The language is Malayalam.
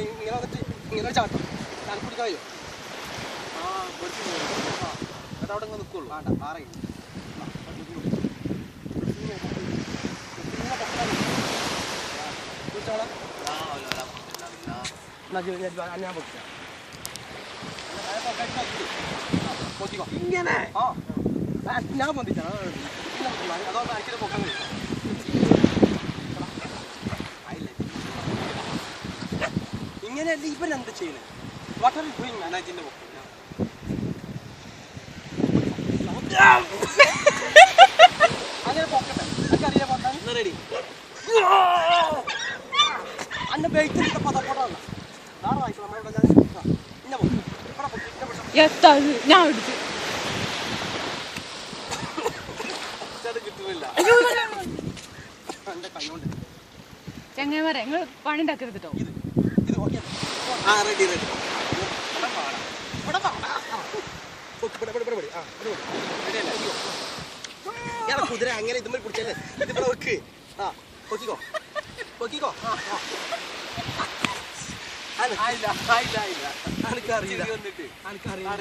നമ്മൾ ഇങ്ങനെ വന്നിട്ട് ഇങ്ങനെ ചാട്ടം. തണുപ്പ് പിടിക്കാൻ കഴിയോ? ആ എന്നിട്ട് അവിടെ ഇങ്ങനെ നിൽക്കുള്ളൂ വേണ്ട പാറയില്ല ഇങ്ങനെ. ഞാൻ പൊന്തിച്ചാണ് അതോ അയച്ചിട്ട് പൊക്കാൻ കഴിയും ഇങ്ങനെയല്ല ഇവൻ എന്ത് ചെയ്യുന്നത് വാട്ട് ആർ ഡൂയിങ് മാനേജിന്റെ അങ്ങനെ പോക്കട്ടെ. എനിക്കറിയാം പൊക്കാൻ റെഡി അന്നെ ബൈക്കിൽ നാളെ നമ്മളിവിടെ ഞാൻ ഇന്ന ഇവിടെ? ഞാൻ എടുത്തു കിട്ടുന്നില്ല. ചെങ്ങന്മാരെ നിങ്ങൾ പണി ഉണ്ടാക്കരുത് കേട്ടോ ഇത് ഓക്കെ. ആ റെഡി റെഡി ഇവിടെ പാടാം ഇവിടെ പാടാം ഇവിടെ ഇവിടെ. ആ ഇവിടെ. റെഡിയല്ലേ? പൊക്കിക്കോ. കുതിര അങ്ങനെ ഇതുമ്മൽ പിടിച്ചല്ലേ? ഇതിവിടെ വെക്ക്. ആ പൊക്കിക്കോ. പൊക്കിക്കോ. ആ ആ. ആയില്ല ആയില്ല ആയില്ല. എനിക്കറിയില്ല എനിക്കറിയില്ല